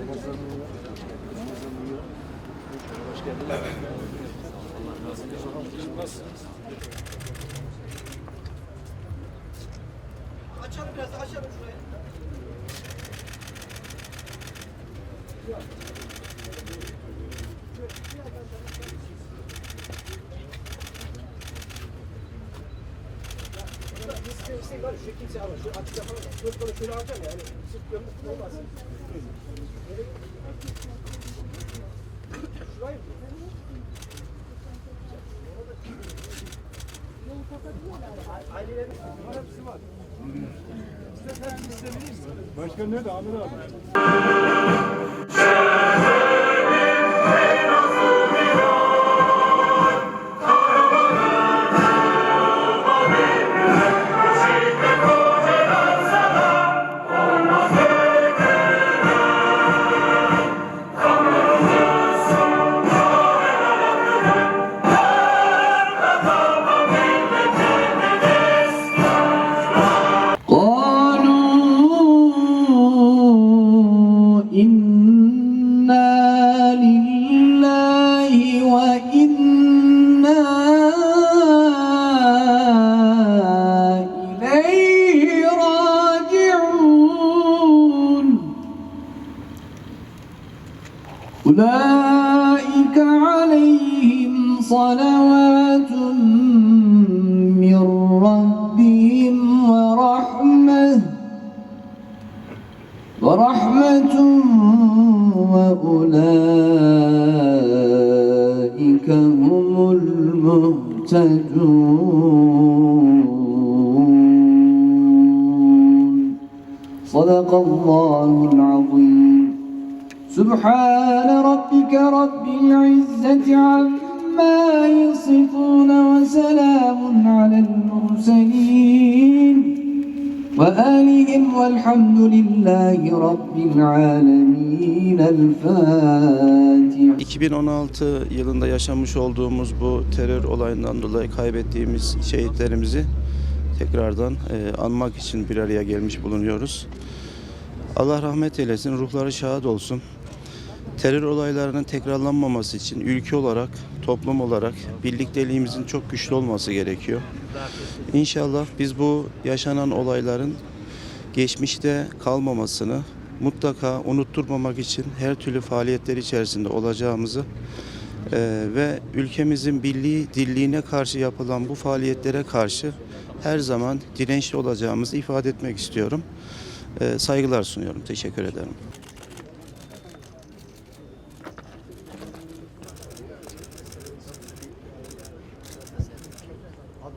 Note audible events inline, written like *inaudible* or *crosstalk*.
Hoş geldiniz. Allah razı olsun. Nasılsınız? Açalım biraz açalım şurayı. İşte var şu kimse alır. Şu açık yapalım. Dört tane şöyle alacağım yani. Sırt gömlek olmaz. Şurayı mı? Ailelerin var hepsi var. Başkan nerede? Amir abi. *laughs* لله وإنا إليه راجعون. أولئك عليهم صلوات من ربهم ورحمة ورحمة وأولئك المهتدون صدق الله العظيم. سبحان ربك رب العزة عما يصفون وسلام على المرسلين. وآلهم والحمد لله رب العالمين الفاتحة 2016 yılında yaşamış olduğumuz bu terör olayından dolayı kaybettiğimiz şehitlerimizi tekrardan e, anmak için bir araya gelmiş bulunuyoruz. Allah rahmet eylesin, ruhları şahit olsun. Terör olaylarının tekrarlanmaması için ülke olarak, toplum olarak birlikteliğimizin çok güçlü olması gerekiyor. İnşallah biz bu yaşanan olayların geçmişte kalmamasını mutlaka unutturmamak için her türlü faaliyetler içerisinde olacağımızı eee, ve ülkemizin birliği, dirliğine karşı yapılan bu faaliyetlere karşı her zaman dirençli olacağımızı ifade etmek istiyorum. Eee, saygılar sunuyorum. Teşekkür ederim.